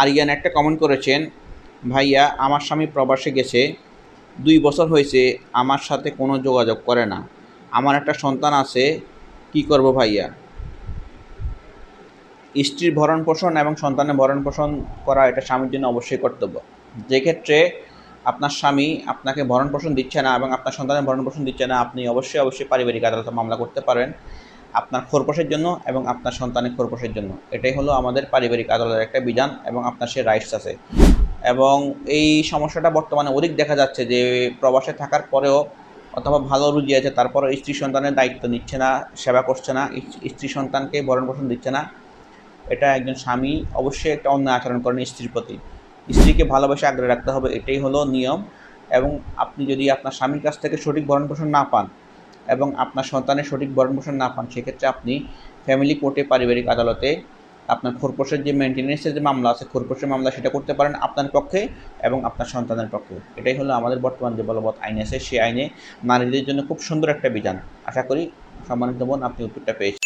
আরিয়ান একটা কমেন্ট করেছেন, ভাইয়া, আমার স্বামী প্রবাসে গেছে, দুই বছর হয়েছে, আমার সাথে কোনো যোগাযোগ করে না। আমার একটা সন্তান আছে, কি করব ভাইয়া? স্ত্রীর ভরণ পোষণ এবং সন্তানের ভরণ পোষণ করা এটা স্বামীর জন্য অবশ্যই কর্তব্য। যে ক্ষেত্রে আপনার স্বামী আপনাকে ভরণ পোষণ দিচ্ছে না এবং আপনার সন্তানের ভরণ পোষণ দিচ্ছে না, আপনি অবশ্যই অবশ্যই পারিবারিক আদালতে মামলা করতে পারেন। আপনার খোরপোশের জন্য এবং আপনার সন্তানের খোরপোশের জন্য। এটাই হলো আমাদের পারিবারিক আদালতের একটা বিধান এবং আপনার সে রাইটস আছে। এবং এই সমস্যাটা বর্তমানে অধিক দেখা যাচ্ছে যে, প্রবাসে থাকার পরেও অথবা ভালো রুজি আছে, তারপরেও স্ত্রী সন্তানের দায়িত্ব নিচ্ছে না, সেবা করছে না স্ত্রী সন্তানকে ভরণ পোষণ দিচ্ছে না। এটা একজন স্বামী অবশ্যই একটা অন্য আচরণ করেন স্ত্রীর প্রতি। স্ত্রীকে ভালোবেসে আগলে রাখতে হবে, এটাই হলো নিয়ম। এবং আপনি যদি আপনার স্বামীর কাছ থেকে সঠিক ভরণ পোষণ না পান এবং আপনার সন্তানের সঠিক ভরণ পোষণ না পান, সেক্ষেত্রে আপনি ফ্যামিলি কোর্টে পারিবারিক আদালতে আপনার খোরপোশের যে মেনটেন্যান্সের যে মামলা আছে, খোরপোশের মামলা সেটা করতে পারেন আপনার পক্ষে এবং আপনার সন্তানের পক্ষে। এটাই হলো আমাদের বর্তমান যে বলবৎ আইন আছে, সেই আইনে নারীদের জন্য খুব সুন্দর একটা বিধান। আশা করি সম্মানিত বোন, আপনি উত্তরটা পেয়েছেন।